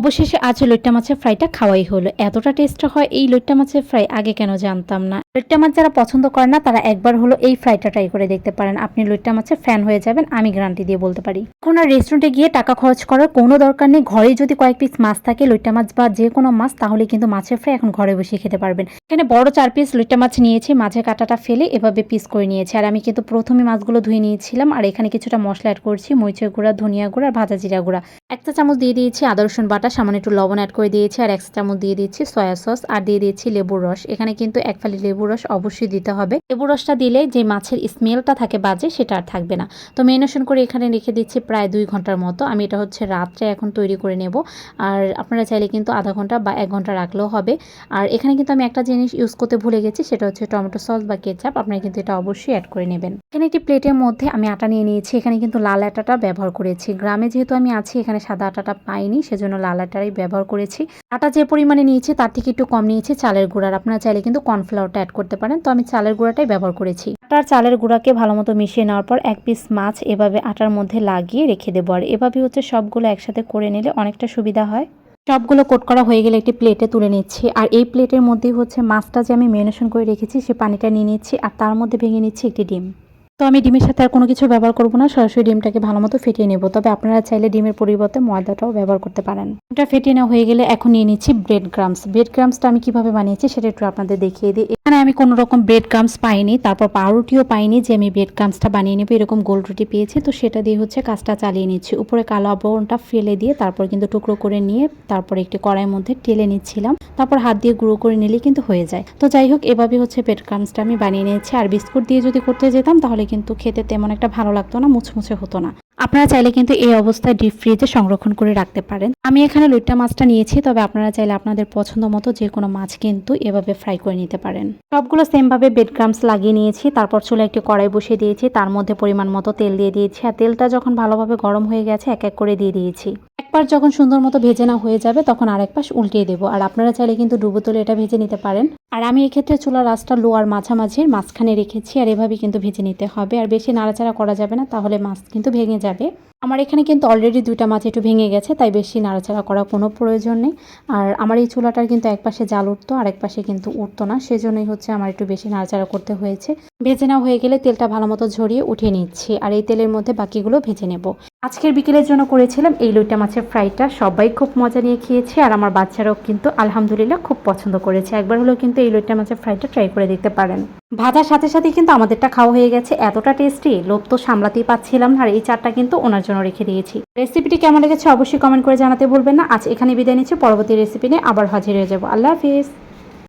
অবশেষে আজ লইট্টা মাছের ফ্রাইটা খাওয়াই হলো। এতটা টেস্ট হয় এই লইট্টা মাছের ফ্রাই আগে কেন জানতাম না। লইট্টা মাছ যারা পছন্দ করে না, তারা একবার হলো এই ফ্রাইটা ট্রাই করে দেখতে পারেন। আপনি লইট্টা মাছের ফ্যান হয়ে যাবেন, আমি গ্যারান্টি দিয়ে বলতে পারি। এখন আর রেস্টুরেন্টে গিয়ে টাকা খরচ করার কোনো দরকার নেই। ঘরে যদি কয়েক পিস মাছ থাকে, লইট্টা মাছ বা যে কোনো মাছ তাহলে কিন্তু মাছের ফ্রাই এখন ঘরে বসে খেতে পারবেন। এখানে বড় চার পিস লইট্টা মাছ নিয়েছি মাছের কাঁটাটা ফেলে এভাবে পিস করে নিয়েছি। আর আমি কিন্তু প্রথমে মাছগুলো ধুয়ে নিয়েছিলাম, আর এখানে কিছুটা মশলা অ্যাড করছি, মরিচের গুঁড়া, ধনিয়া গুঁড়া ভাজা জিরা গুঁড়া। একটা চামচ দিয়ে দিয়েছি আদা, রসুন বাটা, সামান্য একটু লবণ অ্যাড করে দিয়েছি, আর এক চামচ দিয়ে দিয়েছি সয়া সস আর দিয়ে দিয়েছি লেবুর রস। এখানে কিন্তু এক ফালি লেবুর রস অবশ্যই দিতে হবে। লেবুর রসটা দিলে যে মাছের স্মেলটা থাকে বাজে সেটা আর থাকবে না। তো মেরিনেশন করে এখানে রেখে দিচ্ছি প্রায় দুই ঘণ্টার মতো। আমি এটা হচ্ছে রাত্রে এখন তৈরি করে নেব। আর আপনারা চাইলে কিন্তু আধা ঘণ্টা বা এক ঘণ্টা রাখলেও হবে। আর এখানে কিন্তু আমি একটা জিনিস ইউজ করতে ভুলে গেছি, সেটা হচ্ছে টমেটো সস বা কেচাপ। আপনারা কিন্তু এটা অবশ্যই অ্যাড করে নেবেন। এখানে একটি প্লেটের মধ্যে আমি আটা নিয়ে নিয়েছি। এখানে কিন্তু লাল আটাটা ব্যবহার করেছি। গ্রামে যেহেতু আমি আছি, এখানে সাদা আটাটা পাইনি, সেজন্য লাল আটারই ব্যবহার করেছি। আটা যে পরিমাণে নিয়েছি, তার থেকে একটু কম নিয়েছি চালের গুঁড়ার আপনারা চাইলে কিন্তু কর্নফ্লাওয়ারটা অ্যাড করতে পারেন। তো আমি চালের গুঁড়াটাই ব্যবহার করেছি। আটার চালের গুঁড়াকে ভালো মতো মিশিয়ে নেওয়ার পর এক পিস মাছ এভাবে আটার মধ্যে লাগিয়ে রেখে দেবো। আর এভাবে হচ্ছে সবগুলো একসাথে করে নিলে অনেকটা সুবিধা হয়। সবগুলো কোট করা হয়ে গেলে একটি প্লেটে তুলে নিচ্ছি। আর এই প্লেটের মধ্যেই হচ্ছে মাছটা যে আমি মেরিনেশন করে রেখেছি, সে পানিটা নিয়ে নিচ্ছি। আর তার মধ্যে ভেঙে নিচ্ছি একটি ডিম। তো আমি ডিমের সাথে আর কোনো কিছু ব্যবহার করব না, সরাসরি ডিমটাকে ভালো মতো ফেটিয়ে নেব। তবে আপনারা চাইলে ডিমের পরিবর্তে ময়দাটাও ব্যবহার করতে পারেন। ডিমটা ফেটিয়ে নেওয়া হয়ে গেলে এখন নিয়ে নিচ্ছি ব্রেড গ্রামস ব্রেড গ্রামসটা আমি কীভাবে বানিয়েছি সেটা একটু আপনাদের দেখিয়ে দিই। এখানে আমি কোনো রকম ব্রেড গ্রামস পাইনি, তারপর পাউরুটিও পাইনি যে আমি ব্রেড গ্রামসটা বানিয়ে নেব, এরকম গোল রুটি পেয়েছি। তো সেটা দিয়ে হচ্ছে কাজটা চালিয়ে নিচ্ছি। উপরে কালো আবরণটা ফেলে দিয়ে তারপর কিন্তু টুকরো করে নিয়ে তারপর একটি কড়াইয়ের মধ্যে টেলে নিচ্ছিলাম। তারপর হাত দিয়ে গুঁড়ো করে নিলে কিন্তু হয়ে যায়। তো যাই হোক, এভাবে হচ্ছে ব্রেড ক্রামসটা আমি বানিয়ে নিয়েছি। আর বিস্কুট দিয়ে যদি করতে যেতাম তাহলে কিন্তু খেতে তেমন একটা ভালো লাগতো না, মুছমুছে হতো না। আপনারা চাইলে কিন্তু এই অবস্থায় ডিপ ফ্রিজে সংরক্ষণ করে রাখতে পারেন। আমি এখানে লুইটা মাছটা নিয়েছি, তবে আপনারা চাইলে আপনাদের পছন্দ মতো যে কোনো মাছ কিন্তু এভাবে ফ্রাই করে নিতে পারেন। সবগুলো সেমভাবে বেড ক্রামস লাগিয়ে নিয়েছি, তারপর চুলে একটি কড়াই বসিয়ে দিয়েছি, তার মধ্যে পরিমাণ মতো তেল দিয়ে দিয়েছি, আর তেলটা যখন ভালোভাবে গরম হয়ে গেছে, এক এক করে দিয়ে দিয়েছি। একবার যখন সুন্দর মতো ভেজে না হয়ে যাবে, তখন আরেক পাশ উল্টিয়ে দেবো। আর আপনারা চাইলে কিন্তু ডুবো তুলে এটা ভেজে নিতে পারেন। আর আমি এক্ষেত্রে চুলার রাস্তা লো আর মাঝামাঝির মাঝখানে রেখেছি, আর এভাবেই কিন্তু ভেজে নিতে হবে। আর বেশি নাড়াচাড়া করা যাবে না, তাহলে মাছ কিন্তু ভেঙে যাবে। আমার এখানে কিন্তু অলরেডি দুইটা মাছ একটু ভেঙে গেছে, তাই বেশি নাড়াচাড়া করার কোনো প্রয়োজন নেই। আর আমার এই চুলাটার কিন্তু এক পাশে জাল উঠতো আর এক পাশে কিন্তু উঠতো না, সেজন্যই হচ্ছে আমার একটু বেশি নাড়াচাড়া করতে হয়েছে। ভেজে নেওয়া হয়ে গেলে তেলটা ভালো মতো ঝরিয়ে উঠিয়ে নিচ্ছি, আর এই তেলের মধ্যে বাকিগুলো ভেজে নেব। আজকের বিকেলের জন্য করেছিলাম এই লইটা মাছের ফ্রাইটা, সবাই খুব মজা নিয়ে খেয়েছে, আর আমার বাচ্চারাও কিন্তু আলহামদুলিল্লাহ খুব পছন্দ করেছে। একবার হলেও কিন্তু এই লইটা মাছের ফ্রাইটা ট্রাই করে দেখতে পারেন। ভাজার সাথে সাথে কিন্তু আমাদেরটা খাওয়া হয়ে গেছে। এতটা টেস্টি লোভ তো সামলাতেই পাচ্ছিলাম না আর এই চারটা কিন্তু ওনার জন্য রেখে দিয়েছি। রেসিপিটি কেমন লেগেছে অবশ্যই কমেন্ট করে জানাতে ভুলবেন না। আজ এখানে বিদায় নিচ্ছি। পরবর্তী রেসিপি নিয়ে আবার হাজির হয়ে যাব। আল্লাহ হাফিজ।